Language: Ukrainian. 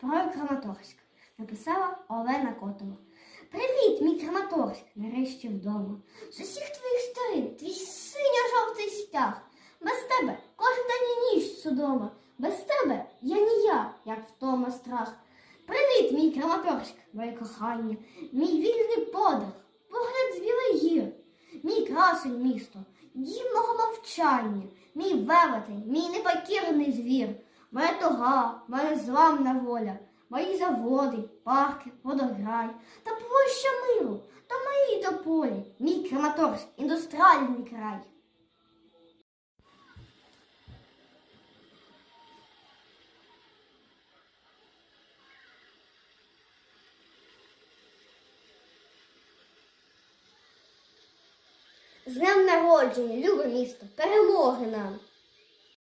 про Краматорськ. Написала Олена Котова. Привіт, мій Краматорськ, нарешті вдома. З усіх твоїх сторін твій синьо-жовтий стяг. Без тебе кожен день і ніч судома. Без тебе я ніяк, як втома страх. Привіт, мій Краматорськ, моє кохання, мій вільний подих, погляд з білих гір, мій красень місто, дім мого мовчання, мій велетень, мій непокірний звір, моя тога, моя зламна воля, мої заводи, парки, водограй та площа миру, та мої тополі, мій Краматорськ, індустріальний край. З днем народження, любе місто, перемоги нам!